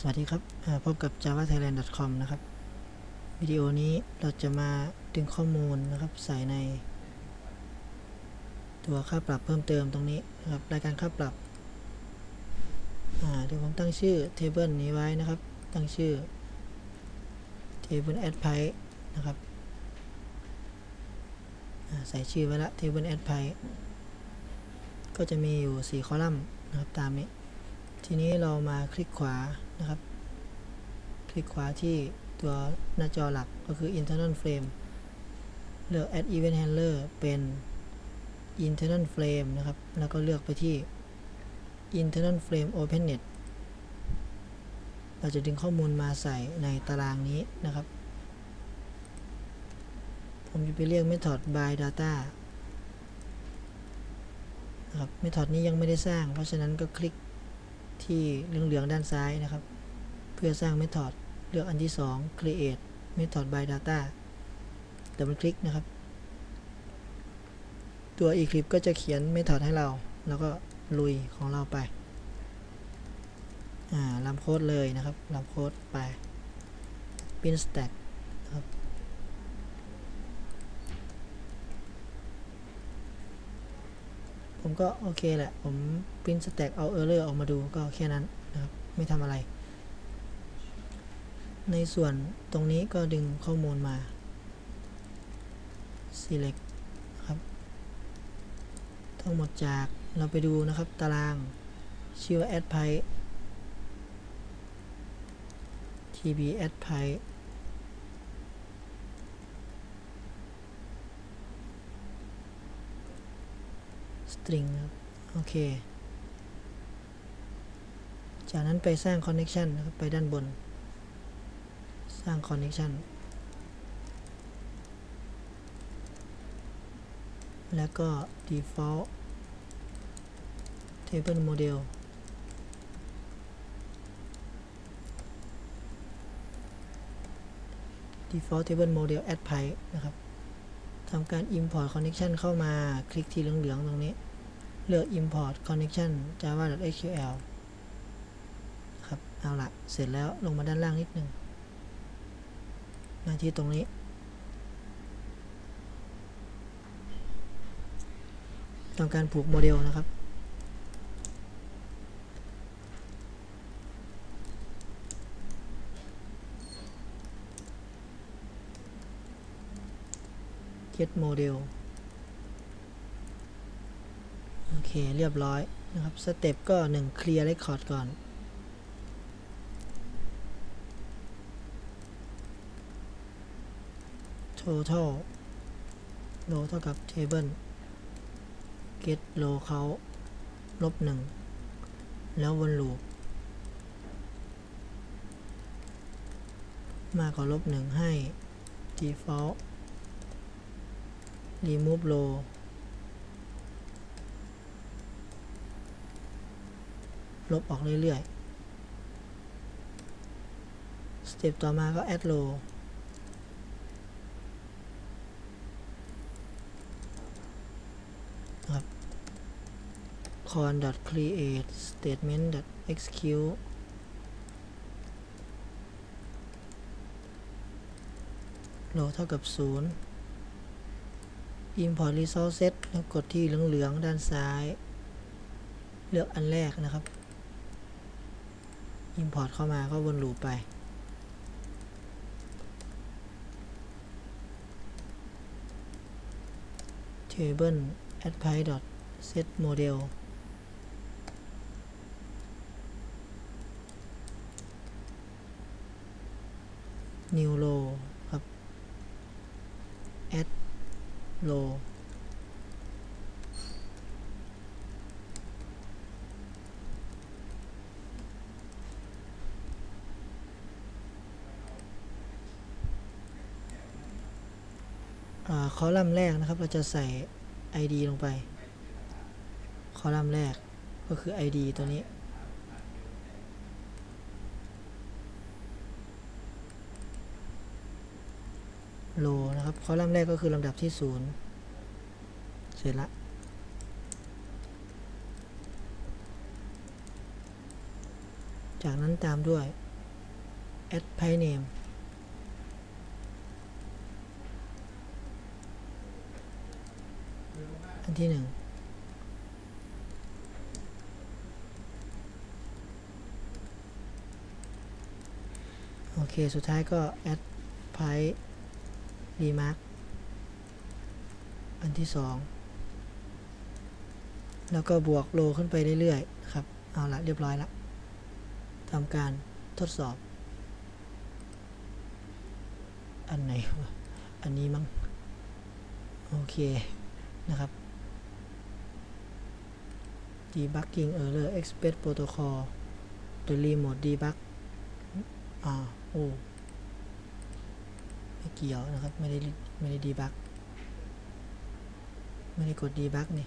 สวัสดีครับพบกับ javathailand.com นะครับ วิดีโอนี้เราจะมาดึงข้อมูลนะครับ ใส่ใน ตัวค่าปรับเพิ่มเติมตรงนี้นะครับ รายการค่าปรับเดี๋ยวผมตั้งชื่อ table นี้ไว้นะครับ ตั้งชื่อ table add pipe นะครับ ใส่ชื่อไว้ละ table add pipe ก็จะมีอยู่ 4 คอลัมน์นะครับ ตามนี้ ทีนี้เรามาคลิกขวา นะครับ คลิกขวาที่ตัวหน้าจอหลักก็คือ internal frame เลือก add event handler เป็น internal frame นะครับ แล้วก็เลือกไปที่ internal frame opennet เราจะดึงข้อมูลมาใส่ในตารางนี้นะครับ ผมจะไปเรียก method by data นะครับ method นี้ยังไม่ได้สร้าง เพราะฉะนั้นก็คลิก ที่เหลืองๆด้านซ้ายนะครับ เพื่อสร้าง method เลือกอันที่ 2 create method by data ดับเบิลคลิกนะครับ ตัว Eclipse ก็จะเขียน method ให้เรา แล้วก็ลุยของเราไปอ่าลำโค้ดเลยนะครับลำโค้ดไป pin stack นะครับ ผมก็โอเคแหละ ผม print stack เอา error ออกมาดูก็แค่นั้นนะครับ ไม่ทำอะไร ในส่วนตรงนี้ก็ดึงข้อมูลมา select ครับทั้งหมดจากเราไปดูนะครับตารางชื่อว่า add pipe tb add pipe string ครับ โอเค จากนั้นไปสร้าง connection นะครับ ไปด้านบน สร้าง connection แล้วก็ default table model default table model add pipe นะครับทำการ import connection เข้ามา คลิกที่เหลือง ๆ ตรงนี้ เลือก import connection java.sql ครับ เอาละเสร็จแล้วลงมาด้านล่างนิดนึงมาที่ตรงนี้ทำการผูกโมเดลนะครับ get model โอ เคเรียบร้อยนะครับสเต็ปก็1 clear record ก่อน total row เท่ากับ table get row เขาลบ1แล้ววนลูปมากกว่าลบ1ให้ default remove row ลบออกเรื่อยๆ สเต็ปต่อมาก็ add row ครับ con create statement execute row เท่ากับ 0 import resource set แล้วกดที่เหลือง ๆ ด้านซ้าย เลือกอันแรกนะครับ import เข้ามาก็วนลูปไป table add py dot set model นิวโ w ครับ add row คอลัมน์แรกนะครับ เราจะใส่ ID ลงไป คอลัมน์แรกก็คือ ID ตัวนี้ โลนะครับ คอลัมน์แรกก็คือลำดับที่ 0 เสร็จละจากนั้นตามด้วย add file name อันที่หนึ่งโอเค สุดท้ายก็ add file remark อันที่สองแล้วก็บวกโลขึ้นไปเรื่อยๆ ครับ เอาละเรียบร้อยละทำการทดสอบ อันไหน อันนี้มั้ง โอเค นะครับ debugging error expect protocol the remote debug อ่าโอ้ไม่เกี่ยวนะครับ ไม่ได้ไม่ได้ดีบักไม่ได้กดดีบักนี่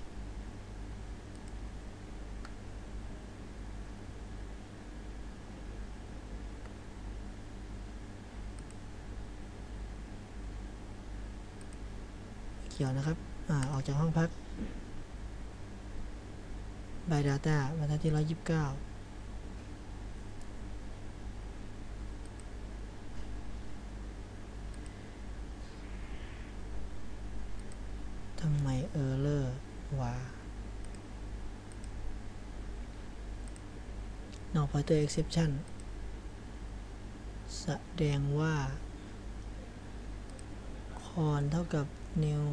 เกี่ยวนะครับ อ่า ออกจากห้องพัก by data บรรทัดที่129ทำไมเออร์เลอร์วะ no pointer exception แสดงว่าคอนเท่ากับ new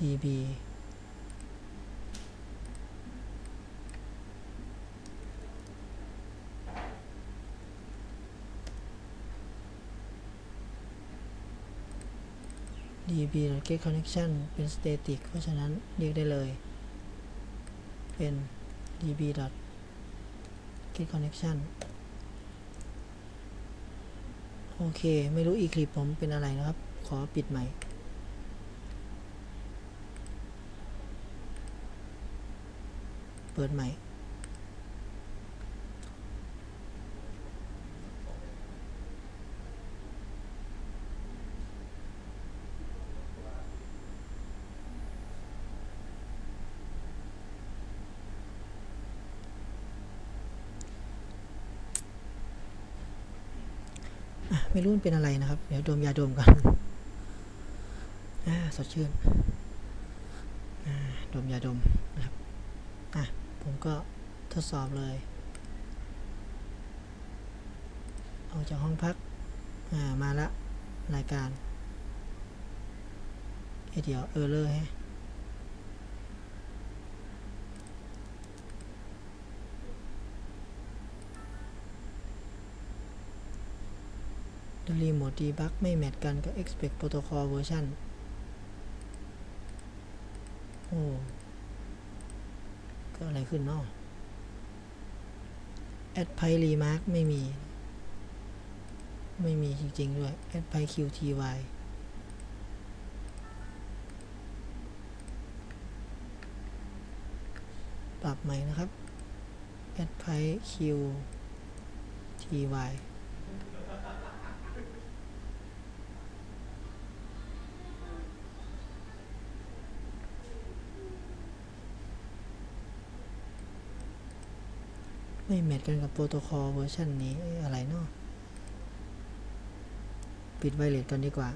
db db get connection เป็น static เพราะฉะนั้นเรียกได้เลย เป็น db get connection โอเค ไม่รู้ eclipse ผมเป็นอะไรนะครับ ขอปิดใหม่ เปิดใหม่ ไม่รู้มันเป็นอะไรนะครับ เดี๋ยวดมยาดมก่อนสดชื่นดมยาดมนะครับอะ ผมก็ทดสอบเลย ออกจากห้องพักามาละ รายการเเดี๋ยวเออร์เลอร์ฮะรีโมทดีบักไม่แมทกันกับ expect protocol version โอ้ ก็อะไรขึ้นเนาะ add p y remark ไม่มี ไม่มีจริง ๆ ด้วย add p y qty ปรับใหม่นะครับ add p y qty ไม่แมทกันกับโปรโตคอลเวอร์ชันนี้อะไรเนาะปิดไวเลสกันดีกว่า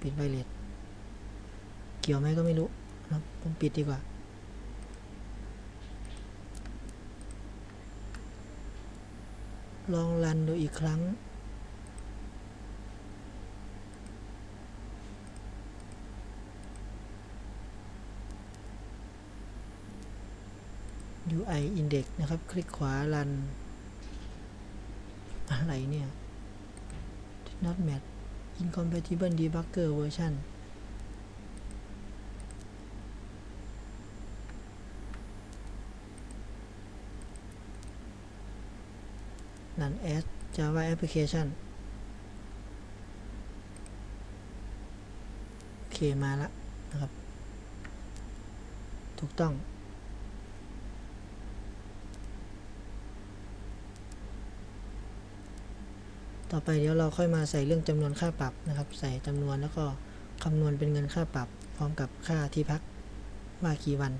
ปิดไวเลสเกี่ยวไหมก็ไม่รู้นะผมปิดดีกว่า ลองรันดูอีกครั้ง UI index นะครับ คลิกขวารัน อะไรเนี่ย not match incompatible debugger version รัน as java application โอเคมาละนะครับ ถูกต้อง ต่อไปเดี๋ยวเราค่อยมาใส่เรื่องจำนวนค่าปรับนะครับ ใส่จำนวนแล้วก็คำนวณเป็นเงินค่าปรับ พร้อมกับค่าที่พักว่ากี่วัน